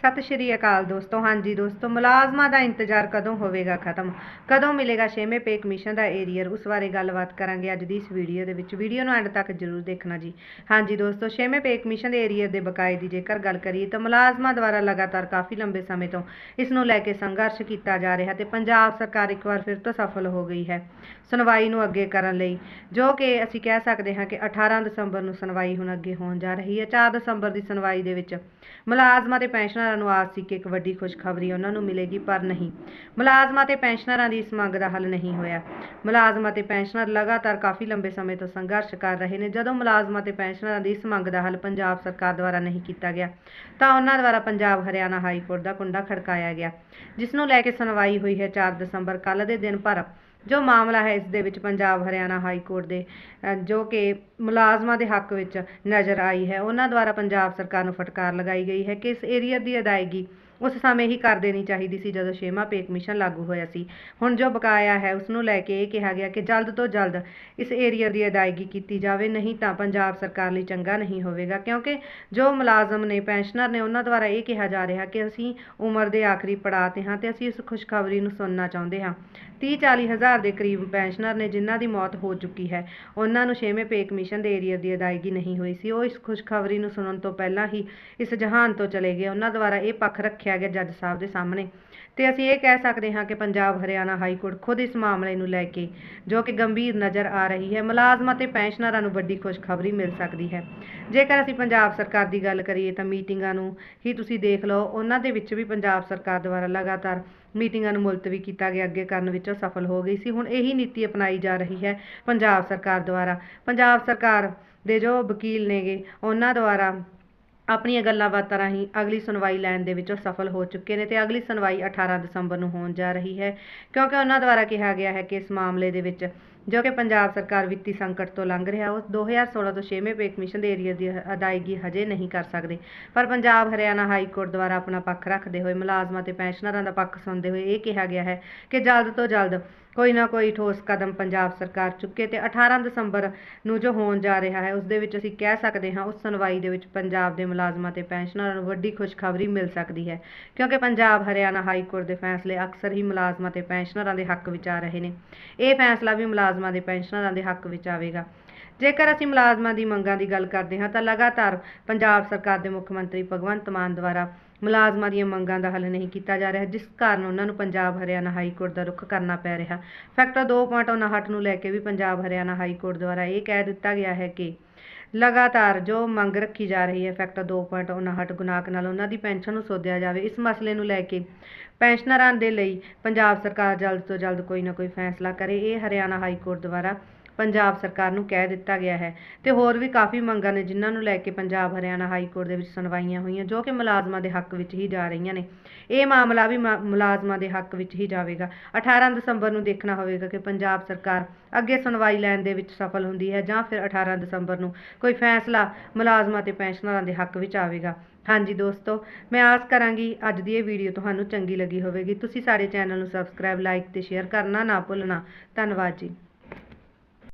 ਸਤਿ ਸ਼੍ਰੀ ਅਕਾਲ ਦੋਸਤੋ। ਹਾਂਜੀ ਦੋਸਤੋ, ਮੁਲਾਜ਼ਮਾਂ ਦਾ ਇੰਤਜ਼ਾਰ ਕਦੋਂ ਹੋਵੇਗਾ ਖਤਮ? ਕਦੋਂ ਮਿਲੇਗਾ ਛੇਵੇਂ ਪੇ ਕਮਿਸ਼ਨ ਦਾ ਏਰੀਅਰ? ਉਸ ਬਾਰੇ ਗੱਲਬਾਤ ਕਰਾਂਗੇ ਅੱਜ ਦੀ ਇਸ ਵੀਡੀਓ ਦੇ ਵਿੱਚ। ਵੀਡੀਓ ਨੂੰ ਐਂਡ ਤੱਕ ਜਰੂਰ ਦੇਖਣਾ ਜੀ। ਹਾਂਜੀ ਦੋਸਤੋ, ਛੇਵੇਂ ਪੇ ਕਮਿਸ਼ਨ ਦੇ ਏਰੀਅਰ ਦੇ ਬਕਾਏ ਦੀ ਜੇਕਰ ਗੱਲ ਕਰੀਏ ਤਾਂ ਮੁਲਾਜ਼ਮਾਂ ਦੁਆਰਾ ਲਗਾਤਾਰ ਕਾਫੀ ਲੰਬੇ ਸਮੇਂ ਤੋਂ ਇਸ ਨੂੰ ਲੈ ਕੇ ਸੰਘਰਸ਼ ਕੀਤਾ ਜਾ ਰਿਹਾ ਤੇ ਪੰਜਾਬ ਸਰਕਾਰ ਇੱਕ ਵਾਰ ਫਿਰ ਤੋਂ ਸਫਲ ਹੋ ਗਈ ਹੈ ਸੁਣਵਾਈ ਨੂੰ ਅੱਗੇ ਕਰਨ ਲਈ, ਜੋ ਕਿ ਅਸੀਂ ਕਹਿ ਸਕਦੇ ਹਾਂ ਕਿ 18 ਦਸੰਬਰ ਨੂੰ ਸੁਣਵਾਈ ਹੁਣ ਅੱਗੇ ਹੋਣ ਜਾ ਰਹੀ ਹੈ। 4 ਦਸੰਬਰ ਦੀ ਸੁਣਵਾਈ ਦੇ ਵਿੱਚ ਮੁਲਾਜ਼ਮਾਂ ਤੇ ਪੈਨਸ਼ਨਰਾਂ ਨੂੰ ਆਸ ਸੀ ਕਿ ਇੱਕ ਵੱਡੀ ਖੁਸ਼ਖਬਰੀ ਉਹਨਾਂ ਨੂੰ ਮਿਲੇਗੀ, ਪਰ ਨਹੀਂ। ਮੁਲਾਜ਼ਮਾਂ ਤੇ ਪੈਨਸ਼ਨਰਾਂ ਦੀ ਇਸ ਮੰਗ ਦਾ ਹੱਲ ਨਹੀਂ ਹੋਇਆ। ਮੁਲਾਜ਼ਮਾਂ ਤੇ ਪੈਨਸ਼ਨਰ ਲਗਾਤਾਰ ਕਾਫੀ ਲੰਬੇ ਸਮੇਂ ਤੋਂ ਸੰਘਰਸ਼ ਕਰ ਰਹੇ ਨੇ। ਜਦੋਂ ਮੁਲਾਜ਼ਮਾਂ ਤੇ ਪੈਨਸ਼ਨਰਾਂ ਦੀ ਇਸ ਮੰਗ ਦਾ ਹੱਲ ਪੰਜਾਬ ਸਰਕਾਰ ਦੁਆਰਾ ਨਹੀਂ ਕੀਤਾ ਗਿਆ, ਤਾਂ ਉਹਨਾਂ ਦੁਆਰਾ ਪੰਜਾਬ ਹਰਿਆਣਾ ਹਾਈ ਕੋਰਟ ਦਾ ਕੁੰਡਾ ਖੜਕਾਇਆ ਗਿਆ, ਜਿਸ ਨੂੰ ਲੈ ਕੇ ਸੁਣਵਾਈ ਹੋਈ ਹੈ 4 ਦਸੰਬਰ ਕੱਲ ਦੇ ਦਿਨ ਪਰ ਜੋ ਮਾਮਲਾ ਹੈ ਇਸ ਦੇ ਵਿੱਚ ਪੰਜਾਬ ਹਰਿਆਣਾ ਹਾਈ ਕੋਰਟ ਦੇ ਜੋ ਕਿ ਮੁਲਾਜ਼ਮਾਂ ਦੇ ਹੱਕ ਵਿੱਚ ਨਜ਼ਰ ਆਈ ਹੈ। ਉਹਨਾਂ ਦੁਆਰਾ ਪੰਜਾਬ ਸਰਕਾਰ ਨੂੰ ਫਟਕਾਰ ਲਗਾਈ ਗਈ ਹੈ ਕਿ ਇਸ ਏਰੀਆ ਦੀ ਅਦਾਇਗੀ ਉਸ ਸਮੇਂ ਹੀ ਕਰ ਦੇਣੀ ਚਾਹੀਦੀ ਸੀ ਜਦੋਂ ਛੇਵਾਂ ਪੇ ਕਮਿਸ਼ਨ ਲਾਗੂ ਹੋਇਆ ਸੀ। ਹੁਣ ਜੋ ਬਕਾਇਆ ਹੈ, ਉਸ ਨੂੰ ਲੈ ਕੇ ਇਹ ਕਿਹਾ ਗਿਆ ਕਿ ਜਲਦ ਤੋਂ ਜਲਦ ਇਸ ਏਰੀਆ ਦੀ ਅਦਾਇਗੀ ਕੀਤੀ ਜਾਵੇ, ਨਹੀਂ ਤਾਂ ਪੰਜਾਬ ਸਰਕਾਰ ਲਈ ਚੰਗਾ ਨਹੀਂ ਹੋਵੇਗਾ, ਕਿਉਂਕਿ ਜੋ ਮੁਲਾਜ਼ਮ ਨੇ, ਪੈਨਸ਼ਨਰ ਨੇ, ਉਹਨਾਂ ਦੁਆਰਾ ਇਹ ਕਿਹਾ ਜਾ ਰਿਹਾ ਕਿ ਅਸੀਂ ਉਮਰ ਦੇ ਆਖਰੀ ਪੜਾਅ ਤੇ ਹਾਂ ਤੇ ਅਸੀਂ ਇਸ ਖੁਸ਼ਖਬਰੀ ਨੂੰ ਸੁਣਨਾ ਚਾਹੁੰਦੇ ਹਾਂ। 30 40 ਹਜ਼ਾਰ ਦੇ ਕਰੀਬ ਪੈਨਸ਼ਨਰ ਨੇ ਜਿਨ੍ਹਾਂ ਦੀ ਮੌਤ ਹੋ ਚੁੱਕੀ ਹੈ, ਉਹਨਾਂ ਨੂੰ ਛੇਵੇਂ ਪੇ ਕਮਿਸ਼ਨ ਦੇ ਏਰੀਆ ਦੀ ਅਦਾਇਗੀ ਨਹੀਂ ਹੋਈ ਸੀ। ਉਹ ਇਸ ਖੁਸ਼ਖਬਰੀ ਨੂੰ ਸੁਣਨ ਤੋਂ ਪਹਿਲਾਂ ਹੀ ਇਸ ਜਹਾਨ ਤੋਂ ਚਲੇ ਗਏ। ਉਹਨਾਂ ਦੁਆਰਾ ਇਹ ਪੱਖ ਰੱਖਿਆ ਗਿਆ ਜੱਜ ਸਾਹਿਬ ਦੇ ਸਾਹਮਣੇ। ਤੇ ਅਸੀਂ ਇਹ ਕਹਿ ਸਕਦੇ ਹਾਂ ਕਿ ਪੰਜਾਬ ਹਰਿਆਣਾ ਹਾਈ ਕੋਰਟ ਖੁਦ ਇਸ ਮਾਮਲੇ ਨੂੰ ਲੈ ਕੇ ਜੋ ਕਿ ਗੰਭੀਰ ਨਜ਼ਰ ਆ ਰਹੀ ਹੈ, ਮੁਲਾਜ਼ਮਾਂ ਤੇ ਪੈਨਸ਼ਨਰਾਂ ਨੂੰ ਵੱਡੀ ਖੁਸ਼ਖਬਰੀ ਮਿਲ ਸਕਦੀ ਹੈ। ਜੇਕਰ ਅਸੀਂ ਪੰਜਾਬ ਸਰਕਾਰ ਦੀ ਗੱਲ ਕਰੀਏ ਤਾਂ ਮੀਟਿੰਗਾਂ ਨੂੰ ਹੀ ਤੁਸੀਂ ਦੇਖ ਲਓ, ਉਹਨਾਂ ਦੇ ਵਿੱਚ ਵੀ ਪੰਜਾਬ ਸਰਕਾਰ ਦੁਆਰਾ ਲਗਾਤਾਰ ਮੀਟਿੰਗਾਂ ਨੂੰ ਮੁਲਤਵੀ ਕੀਤਾ ਗਿਆ, ਅੱਗੇ ਕਰਨ ਵਿੱਚ ਸਫਲ ਹੋ ਗਈ ਸੀ। ਹੁਣ ਇਹੀ ਨੀਤੀ ਅਪਣਾਈ ਜਾ ਰਹੀ ਹੈ ਪੰਜਾਬ ਸਰਕਾਰ ਦੁਆਰਾ। ਪੰਜਾਬ ਸਰਕਾਰ ਦੇ ਜੋ ਵਕੀਲ ਨੇਗੇ, ਉਹਨਾਂ ਦੁਆਰਾ ਆਪਣੀਆਂ ਗੱਲਾਂ ਬਾਤਾਂ ਰਾਹੀਂ ਅਗਲੀ ਸੁਣਵਾਈ ਲੈਣ ਦੇ ਵਿੱਚ ਉਹ ਸਫਲ ਹੋ ਚੁੱਕੇ ਨੇ ਤੇ ਅਗਲੀ ਸੁਣਵਾਈ 18 ਦਸੰਬਰ ਨੂੰ ਹੋਣ ਜਾ ਰਹੀ ਹੈ, ਕਿਉਂਕਿ ਉਹਨਾਂ ਦੁਆਰਾ ਕਿਹਾ ਗਿਆ ਹੈ ਕਿ ਇਸ ਮਾਮਲੇ ਦੇ ਵਿੱਚ ਜੋ ਕਿ ਪੰਜਾਬ ਸਰਕਾਰ ਵਿੱਤੀ ਸੰਕਟ ਤੋਂ ਲੰਘ ਰਿਹਾ, ਉਹ 2016 ਤੋਂ 6ਵੇਂ ਪੇ ਕਮਿਸ਼ਨ ਦੇ ਏਰੀਆ ਦੀ ਅਦਾਇਗੀ ਹਜੇ ਨਹੀਂ ਕਰ ਸਕਦੇ। ਪਰ ਪੰਜਾਬ, ਹਰਿਆਣਾ ਹਾਈ ਕੋਰਟ ਦੁਆਰਾ ਆਪਣਾ ਪੱਖ ਰੱਖਦੇ ਹੋਏ, ਮੁਲਾਜ਼ਮਾਂ ਤੇ ਪੈਨਸ਼ਨਰਾਂ ਦਾ ਪੱਖ ਸੁਣਦੇ ਹੋਏ ਇਹ ਕਿਹਾ ਗਿਆ ਹੈ ਕਿ ਜਲਦ ਤੋਂ ਜਲਦ ਕੋਈ ਨਾ ਕੋਈ ਠੋਸ ਕਦਮ ਪੰਜਾਬ ਸਰਕਾਰ ਚੁੱਕੇ ਤੇ 18 ਦਸੰਬਰ ਨੂੰ ਜੋ ਹੋਣ ਜਾ ਰਿਹਾ ਹੈ, ਉਸ ਦੇ ਵਿੱਚ ਅਸੀਂ ਕਹਿ ਸਕਦੇ ਹਾਂ, ਉਸ ਸੁਣਵਾਈ ਦੇ ਵਿੱਚ ਪੰਜਾਬ ਦੇ ਮੁਲਾਜ਼ਮਾਂ ਤੇ ਪੈਨਸ਼ਨਰਾਂ ਨੂੰ ਵੱਡੀ ਖੁਸ਼ਖਬਰੀ ਮਿਲ ਸਕਦੀ ਹੈ। ਕਿਉਂਕਿ ਪੰਜਾਬ, ਹਰਿਆਣਾ ਹਾਈ ਕੋਰਟ ਦੇ ਫੈਸਲੇ ਅਕਸਰ ਹੀ ਮੁਲਾਜ਼ਮਾਂ ਤੇ ਪੈਨਸ਼ਨਰਾਂ ਦੇ ਹੱਕ ਵਿੱਚ ਆ ਰਹੇ ਨੇ। ਇਹ ਫੈਸਲਾ ਵੀ ਮੁਲਾਜ਼ਮਾਂ ਦੇ ਪੈਨਸ਼ਨਰਾਂ ਦੇ ਹੱਕ ਵਿੱਚ ਆਵੇਗਾ। ਜੇਕਰ ਅਸੀਂ ਮੁਲਾਜ਼ਮਾਂ ਦੀ ਮੰਗਾਂ ਦੀ ਗੱਲ ਕਰਦੇ ਹਾਂ, ਤਾਂ ਲਗਾਤਾਰ ਪੰਜਾਬ ਸਰਕਾਰ ਦੇ ਮੁੱਖ ਮੰਤਰੀ ਭਗਵੰਤ ਮਾਨ ਦੁਆਰਾ ਮੁਲਾਜ਼ਮਾਂ ਦੀਆਂ ਮੰਗਾਂ ਦਾ ਹੱਲ ਨਹੀਂ ਕੀਤਾ ਜਾ ਰਿਹਾ, ਜਿਸ ਕਾਰਨ ਉਹਨਾਂ ਨੂੰ ਪੰਜਾਬ ਹਰਿਆਣਾ ਹਾਈ ਕੋਰਟ ਦਾ ਰੁਖ ਕਰਨਾ ਪੈ ਰਿਹਾ। ਫੈਕਟਰ 2.59 ਨੂੰ ਲੈ ਕੇ ਵੀ ਪੰਜਾਬ ਹਰਿਆਣਾ ਹਾਈ ਕੋਰਟ ਦੁਆਰਾ ਇਹ ਕਹਿ ਦਿੱਤਾ ਗਿਆ ਹੈ ਕਿ ਲਗਾਤਾਰ ਜੋ ਮੰਗ ਰੱਖੀ ਜਾ ਰਹੀ ਹੈ ਫੈਕਟਰ 2.59 ਗੁਨਾਕ ਨਾਲ ਉਹਨਾਂ ਦੀ ਪੈਨਸ਼ਨ ਨੂੰ ਸੋਧਿਆ ਜਾਵੇ, ਇਸ ਮਸਲੇ ਨੂੰ ਲੈ ਕੇ ਪੈਨਸ਼ਨਰਾਂ ਦੇ ਲਈ ਪੰਜਾਬ ਸਰਕਾਰ ਜਲਦ ਤੋਂ ਜਲਦ ਕੋਈ ਨਾ ਕੋਈ ਫੈਸਲਾ ਕਰੇ, ਇਹ ਹਰਿਆਣਾ ਹਾਈ ਕੋਰਟ ਦੁਆਰਾ ਪੰਜਾਬ ਸਰਕਾਰ ਨੂੰ ਕਹਿ ਦਿੱਤਾ ਗਿਆ ਹੈ। ਤੇ ਹੋਰ ਵੀ ਕਾਫੀ ਮੰਗਾਂ ਨੇ ਜਿਨ੍ਹਾਂ ਨੂੰ ਲੈ ਕੇ ਪੰਜਾਬ, ਹਰਿਆਣਾ ਹਾਈ ਕੋਰਟ ਦੇ ਵਿੱਚ ਸੁਣਵਾਈਆਂ ਹੋਈਆਂ, ਜੋ ਕਿ ਮੁਲਾਜ਼ਮਾਂ ਦੇ ਹੱਕ ਵਿੱਚ ਹੀ ਜਾ ਰਹੀਆਂ ਨੇ। ਇਹ ਮਾਮਲਾ ਵੀ ਮਾ- ਮੁਲਾਜ਼ਮਾਂ ਦੇ ਹੱਕ ਵਿੱਚ ਹੀ ਜਾਵੇਗਾ। 18 ਦਸੰਬਰ ਨੂੰ ਦੇਖਣਾ ਹੋਵੇਗਾ ਕਿ ਪੰਜਾਬ ਸਰਕਾਰ ਅੱਗੇ ਸੁਣਵਾਈ ਲੈਣ ਦੇ ਵਿੱਚ ਸਫਲ ਹੁੰਦੀ ਹੈ ਜਾਂ ਫਿਰ 18 ਦਸੰਬਰ ਨੂੰ ਕੋਈ ਫੈਸਲਾ ਮੁਲਾਜ਼ਮਾਂ ਤੇ ਪੈਨਸ਼ਨਰਾਂ ਦੇ ਹੱਕ ਵਿੱਚ ਆਵੇਗਾ। ਹਾਂਜੀ ਦੋਸਤੋ, ਮੈਂ ਆਸ ਕਰਾਂਗੀ ਅੱਜ ਦੀ ਇਹ ਵੀਡੀਓ ਤੁਹਾਨੂੰ ਚੰਗੀ ਲੱਗੀ ਹੋਵੇਗੀ। ਤੁਸੀਂ ਸਾਡੇ ਚੈਨਲ ਨੂੰ ਸਬਸਕ੍ਰਾਈਬ, ਲਾਈਕ ਤੇ ਸ਼ੇਅਰ ਕਰਨਾ ਨਾ ਭੁੱਲਣਾ। ਧੰਨਵਾਦ ਜੀ।